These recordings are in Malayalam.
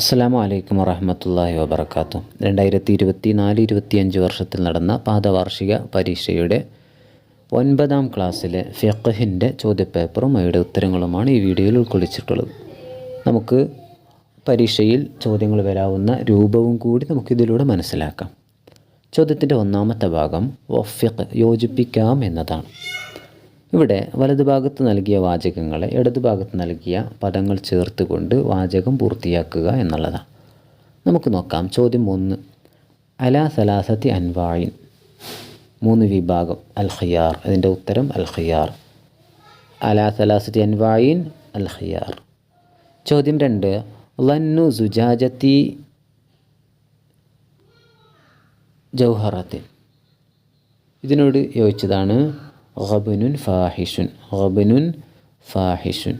അസ്സാം വലൈക്കും വറഹമത്തല്ലാഹി വബർക്കാത്തു രണ്ടായിരത്തി ഇരുപത്തി നാല് ഇരുപത്തിയഞ്ച് വർഷത്തിൽ നടന്ന പാദവാർഷിക പരീക്ഷയുടെ ഒൻപതാം ക്ലാസ്സിലെ ഫിഖഹിന്റെ ചോദ്യപേപ്പറും അവയുടെ ഉത്തരങ്ങളുമാണ് ഈ വീഡിയോയിൽ ഉൾക്കൊള്ളിച്ചിട്ടുള്ളത്. നമുക്ക് പരീക്ഷയിൽ ചോദ്യങ്ങൾ വരാവുന്ന രൂപവും കൂടി നമുക്കിതിലൂടെ മനസ്സിലാക്കാം. ചോദ്യത്തിന്റെ ഒന്നാമത്തെ ഭാഗം വഫിഖ് യോജിപ്പിക്കാം എന്നതാണ്. ഇവിടെ വലതുഭാഗത്ത് നൽകിയ വാചകങ്ങളെ ഇടതുഭാഗത്ത് നൽകിയ പദങ്ങൾ ചേർത്തുകൊണ്ട് വാചകം പൂർത്തിയാക്കുക എന്നുള്ളതാണ്. നമുക്ക് നോക്കാം. ചോദ്യം ഒന്ന് അല സലാസത്തി അൻവായിൻ. മൂന്ന് വിഭാഗം. അൽ ഖിയാർ അതിന്റെ ഉത്തരം അൽ ഖിയാർ അല സലാസത്തി അൻവായിൻ അൽ ഖിയാർ ചോദ്യം രണ്ട്. ലന്നു സുജാജത്തി ജൗഹറത്തിൻ. ഇതിനോട് യോജിച്ചതാണ് ഗബനുൻ ഫാഹിഷുൻ غبن ഫാഹിഷുൻ.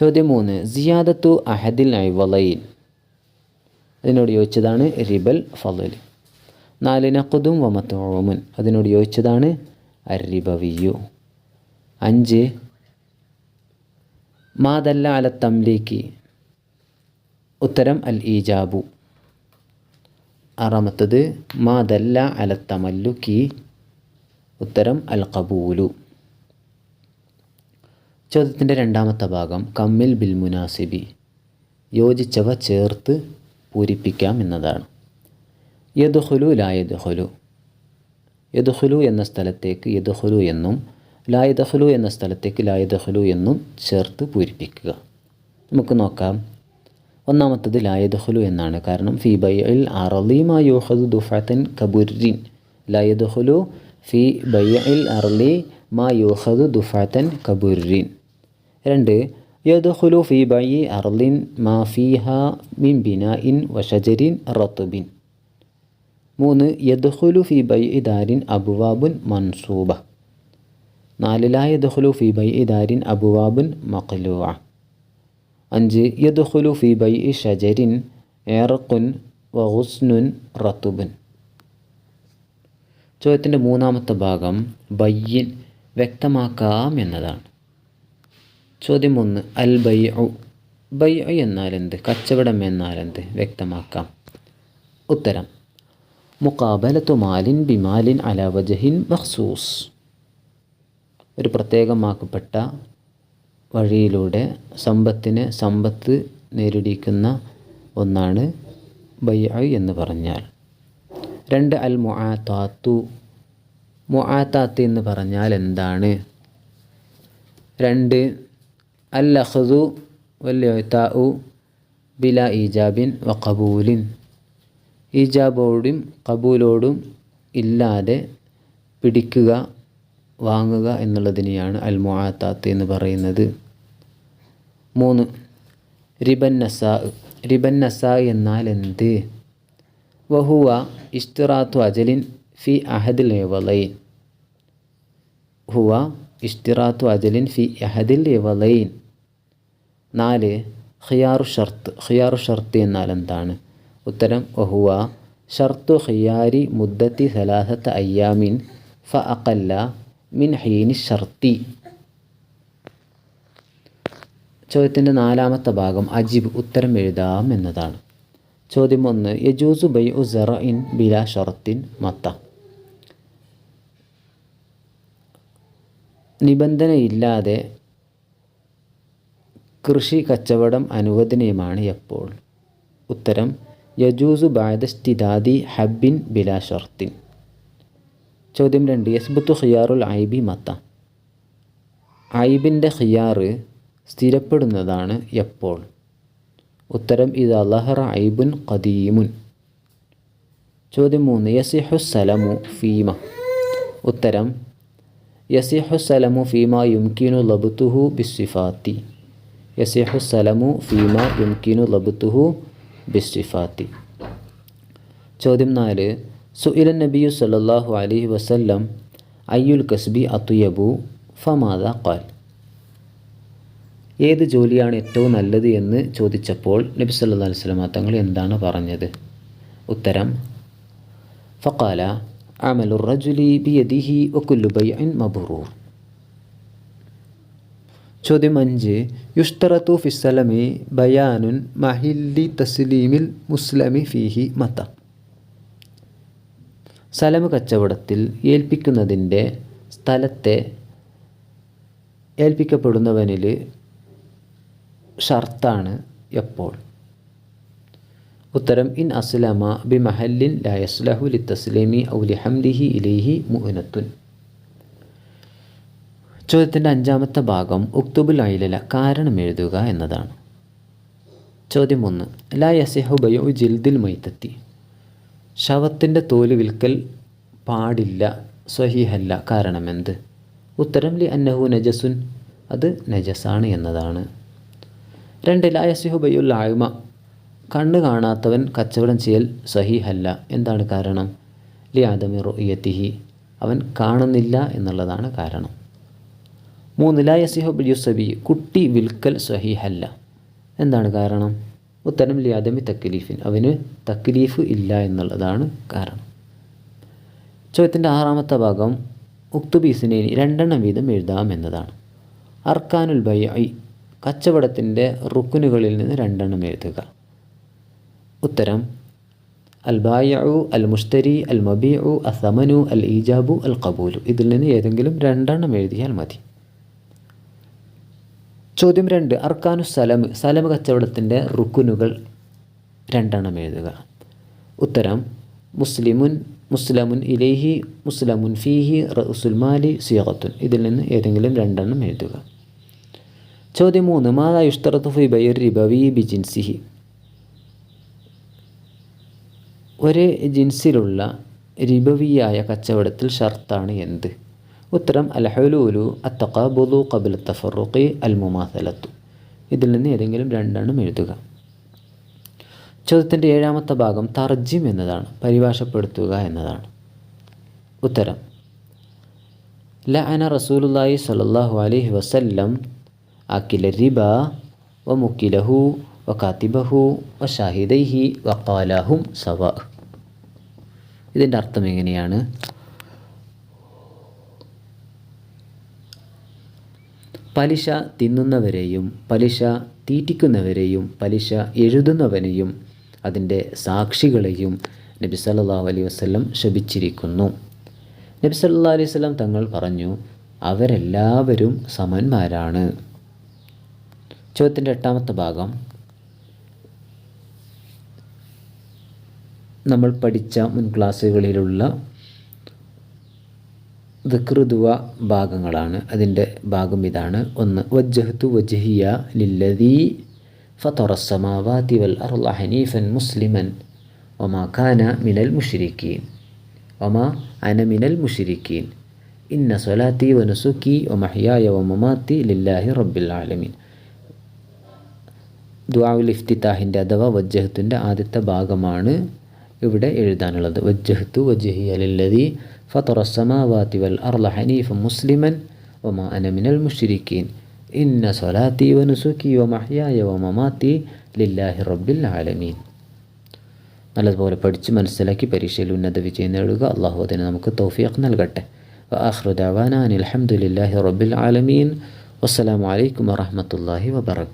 ചോദ്യം മൂന്ന് സിയാദത്തു അഹദിൽ ഐവലയിൽ അതിനോട് യോജിച്ചതാണ് റിബൽ ഫലൽ നാല് നഖുദും വമത്തോമുൻ അതിനോട് യോജിച്ചതാണ് അരിബവിയു. അഞ്ച് മാതല്ല അല തംലീക്ക് ഉത്തരം അൽ ഈജാബു. ആറാമത്തത് മാതല്ല അല തമല്ലുക്കി ഉത്തരം അൽ കബൂലു ചോദ്യത്തിന്റെ രണ്ടാമത്തെ ഭാഗം കമ്മിൽ ബിൽ മുനാസിബി യോജിച്ചവ ചേർത്ത് പൂരിപ്പിക്കാം എന്നതാണ്. യദുഹുലു ലായദുഹുലു യദുഹുലു എന്ന സ്ഥലത്തേക്ക് യദുഹുലു എന്നും ലായദഹുലു എന്ന സ്ഥലത്തേക്ക് ലായദഹുലു എന്നും ചേർത്ത് പൂരിപ്പിക്കുക. നമുക്ക് നോക്കാം. ഒന്നാമത്തത് ലായദഹുലു എന്നാണ്. കാരണം ഫി അൽ അറലീമാ യൂഹദു ദുഫാത്തൻ കബുരിൻ. ലായദഹുലു ഫി ബയ്യൽ അർലി മാ യൂഹദു ദുഫാത്തൻ കബുരിൻ രണ്ട് യദുഹുലു ഫി ബയ്യി അർലിൻ മാ ഫീഹ മിൻ ബിനാഇൻ വഷജരിൻ റത്തുബിൻ മൂന്ന് യദുഹുലു ഫി ബയ്യി ദാരിൻ അബുവാബുൻ മൻസൂബ നാല് ലാ യദുഹുലു ഫി ബയ്യി ദാരിൻ അബുവാബുൻ മഖ്ലൂഅ അഞ്ച് യദുഹുലു ഫി ബയ്യി ഷജരിൻ ഏറഖുൻ വഹുസ്നുൻ റത്തുബുൻ ചോദ്യത്തിന്റെ മൂന്നാമത്തെ ഭാഗം ബയ്യൻ വ്യക്തമാക്കാം എന്നതാണ്. ചോദ്യം ഒന്ന് അൽ ബൈ ബൈ എന്നാൽ എന്ത് കച്ചവടം എന്നാൽ എന്ത് വ്യക്തമാക്കാം. ഉത്തരം മുക്കാബലത്തു മാലിൻ ബിമാലിൻ അലവജഹിൻ മഹ്സൂസ് ഒരു പ്രത്യേകമാക്കപ്പെട്ട വഴിയിലൂടെ സമ്പത്തിനെ സമ്പത്ത് നേരിടിക്കുന്ന ഒന്നാണ് ബയ്യു എന്ന് പറഞ്ഞാൽ. രണ്ട് അൽ മുആത്താത്തു. മുആത്താത്ത് എന്ന് പറഞ്ഞാൽ എന്താണ്? രണ്ട് അൽ അഖ്ദു വല്യത്താഉ ബില ഈജാബിൻ വ കബൂലിൻ ഈജാബോടും കബൂലോടും ഇല്ലാതെ പിടിക്കുക വാങ്ങുക എന്നുള്ളതിനെയാണ് അൽ മുആത്താത്ത് എന്ന് പറയുന്നത്. മൂന്ന് റിബൻ നസാ റിബൻ നസാ എന്നാൽ എന്ത്? വഹുവ ഇഷ്തിറാത്തു അജലിൻ ഫി അഹദിൽ യുവലൈൻ ഹുവ ഇഷ്തിറാത്തു അജലിൻ ഫി അഹദിൽ യുവലൈൻ നാല് ഖിയാറു ഷർത്ത് ഖിയാറു ഷർത്ത് എന്നാൽ എന്താണ് ഉത്തരം വഹുവ ഷർത്തു ഖിയാരി മുദ്ദത്തി സലാഹത്ത് അയ്യാമിൻ ഫ അക്കല്ല മിൻ ഹീനി ഷർത്തി. ചോദ്യത്തിന്റെ നാലാമത്തെ ഭാഗം അജിബ് ഉത്തരം എഴുതാം എന്നതാണ്. ചോദ്യം ഒന്ന് യജൂസു ബൈ ഉ സെറ ഇൻ ബില ഷറത്തിൻ മത്ത. നിബന്ധനയില്ലാതെ കൃഷി കച്ചവടം അനുവദനീയമാണ് എപ്പോൾ? ഉത്തരം യജൂസു ബാദസ്തിദാദി ഹബിൻ ബില ഷർത്തിൻ ചോദ്യം രണ്ട് യസ്ബുത്തു ഖിയാറുൽ ഐബി മത്ത. ഐബിന്റെ ഖിയാറ് സ്ഥിരപ്പെടുന്നതാണ് എപ്പോൾ? ഉത്തരം ഇത് അലഹറ ഐബുൻ ഖദീമുൻ. ചോദ്യം മൂന്ന് യസിഹു സലമു ഫീമ. ഉത്തരം യസിഹു സലമു ഫീമ യുംകിനു ലബുത്തുഹു ബിസ്വിഫാത്തി യസിഹു സലമു ഫീമ യുംകിനു ലബുത്തുഹു ബിസ്വിഫാത്തി ചോദ്യം നാല് സുഇല നബിയു സല്ലല്ലാഹു അലൈഹി വസല്ലം അയ്യുൽ കസ്ബി അത്തുയബു ഫമാദ ഖാൽ. ഏത് ജോലിയാണ് ഏറ്റവും നല്ലത് എന്ന് ചോദിച്ചപ്പോൾ നബി സല്ലല്ലാഹു അലൈഹി തങ്ങൾ എന്താണ് പറഞ്ഞത്? ഉത്തരം ഫക്കാല അമലു റജുലി ബിയദിഹി മബുറൂർ മബ്റൂർ. ചോദ്യം അഞ്ച് യുഷ്തറത്തു ഫിസ്സലമി ബയാനുൻ മഹില്ലി തസ്ലീമിൽ മുസ്ലമി ഫിഹി മത്ത സലമ കച്ചവടത്തിൽ ഏൽപ്പിക്കുന്നതിന്റെ സ്ഥലത്തെ ഏൽപ്പിക്കപ്പെടുന്നവനിൽ ഷർത്താണ് എപ്പോൾ? ഉത്തരം ഇൻ അസ്ലമ ബി മഹല്ലിൻ ലയസ്ലഹു ലി തസ്ലീമി ഔലി ഹംലിഹി ഇലൈഹി മുഅനത്തുൻ. ചോദ്യത്തിന്റെ അഞ്ചാമത്തെ ഭാഗം ഉക്തുബുൽ ഐലല കാരണം എഴുതുക എന്നതാണ്. ചോദ്യം ഒന്ന് ലാ യസിഹു ബയോ ജിൽദിൽ മൈത്തത്തി ശവത്തിന്റെ തോൽ വിൽക്കൽ പാടില്ല സ്വഹീഹല്ല കാരണമെന്ത്? ഉത്തരം ലി അന്നഹു നജസുൻ അത് നജസാണ് എന്നതാണ്. രണ്ട് ലാ യസിഹു ബയുൽ ആയുമ കണ്ണ് കാണാത്തവൻ കച്ചവടം ചെയ്യൽ സഹീഹല്ല. എന്താണ് കാരണം? ലി ആദമി റുയത്തിഹി അവൻ കാണുന്നില്ല എന്നുള്ളതാണ് കാരണം. മൂന്ന് ലാ യസിഹു ബിയുസബി കുട്ടി വിൽക്കൽ സഹീഹല്ല. എന്താണ് കാരണം? ഉത്തരം ലി ആദമി തക്ലീഫിൻ അവന് തക്ലീഫ് ഇല്ല എന്നുള്ളതാണ് കാരണം. ചോദ്യത്തിന്റെ ആറാമത്തെ ഭാഗം ഉക്തുബീസിനെ രണ്ടെണ്ണം വീതം എഴുതാം എന്നതാണ്. അർക്കാനുൽ ബൈ കച്ചവടത്തിന്റെ റുക്കുനുകളിൽ നിന്ന് രണ്ടെണ്ണം എഴുതുക. ഉത്തരം അൽ ബായു അൽ മുഷ്തരി അൽ മബിയു അസമനു അൽ ഈജാബു അൽ കബൂലു ഇതിൽ നിന്ന് ഏതെങ്കിലും രണ്ടെണ്ണം എഴുതിയാൽ മതി. ചോദ്യം രണ്ട് അർക്കാനു സലം സലം കച്ചവടത്തിന്റെ റുക്കുനുകൾ രണ്ടെണ്ണം എഴുതുക. ഉത്തരം മുസ്ലിമുൻ മുസ്ലമുൻ ഇലേഹി മുസ്ലമുൻ ഫീഹി റസുൽമാലി സിയത്തുൻ ഇതിൽ നിന്ന് ഏതെങ്കിലും രണ്ടെണ്ണം എഴുതുക. ചോദ്യം മൂന്ന് മാതാ യുഷ്തറത്തു ഫി ബൈർ റിബവി ഒരേ ജിൻസിലുള്ള റിബവിയായ കച്ചവടത്തിൽ ഷർത്താണ് എന്ത്? ഉത്തരം അൽ ഹലൂലു അത്തഖാബുദു കബിൽ തഫറുഖി അൽ മുമാസലത്തു ഇതിൽ നിന്ന് ഏതെങ്കിലും രണ്ടെണ്ണം എഴുതുക. ചോദ്യത്തിന്റെ ഏഴാമത്തെ ഭാഗം തർജിം എന്നതാണ് പരിഭാഷപ്പെടുത്തുക എന്നതാണ്. ഉത്തരം ല അന റസൂലുല്ലാഹി സ്വല്ലല്ലാഹു അലൈഹി വസല്ലം അക്കില റിബ വ മുക്കിലഹു വ കാത്തിബഹു വ ഷാഹിദൈഹി വ കാലാഹും സവ ഇതിന്റെ അർത്ഥം എങ്ങനെയാണ്? പലിശ തിന്നുന്നവരെയും പലിശ തീറ്റിക്കുന്നവരെയും പലിശ എഴുതുന്നവനെയും അതിന്റെ സാക്ഷികളെയും നബി സല്ലാ അലൈഹി വസ്ലം ശപിച്ചിരിക്കുന്നു. നബി സല്ലാ അലൈഹി തങ്ങൾ പറഞ്ഞു അവരെല്ലാവരും സമന്മാരാണ്. ചോദ്യത്തിന്റെ എട്ടാമത്തെ ഭാഗം. നമ്മൾ പഠിച്ച മുൻ ക്ലാസ്സുകളിലുള്ള ദുവ ഭാഗങ്ങളാണ്. അതിന്റെ ഭാഗം ഇതാണ്. ഒന്ന് വജ്ജഹത്തു വജഹിയ ലില്ലദീ ഫതൊറസമാവാതി വൽ അറുള്ള ഹനീഫൻ മുസ്ലിമൻ ഒമാ ഖാന മിനൽ മുഷിരിക്കീൻ. ഒമാ അന മിനൽ മുഷിരിക്കീൻ. ഇന്ന സൊലാത്തി വനുസുക്കി ഒമഹിയായ ഒമമാത്തി ലില്ലാഹി റബ്ബിൽ ആലമീൻ. ദ്വാവുൽ ഇഫ്തിത്താഹിന്റെ അഥവാ വജ്ജഹത്തിന്റെ ആദ്യത്തെ ഭാഗമാണ് ഇവിടെ എഴുതാനുള്ളത്. വജ്ജഹത്തു വജ്ജഹി അലില്ലതി ഫത്തറസമാവാത്തി വൽ അർല ഹനീഫ മുസ്ലിമൻ ഒമാ അനമിനൽ മുഷിരിക്കീൻ. ഇന്ന സൊലാത്തി വ നുസുക്കി വ ലില്ലാഹി റബ്ബിൽ ആലമീൻ. നല്ലതുപോലെ പഠിച്ച് മനസ്സിലാക്കി പരീക്ഷയിൽ ഉന്നത വിജയം നേടുക. അള്ളാഹു അതിന് നമുക്ക് തൗഫീഖ് നൽകട്ടെ. അഹ്റുദാവാനാൻ അലഹമുല്ലാഹി റബ്ബിൽ ആലമീൻ. വസ്സലാമലൈക്കും വറഹമത്തല്ലാഹി വബർക്കാത്തു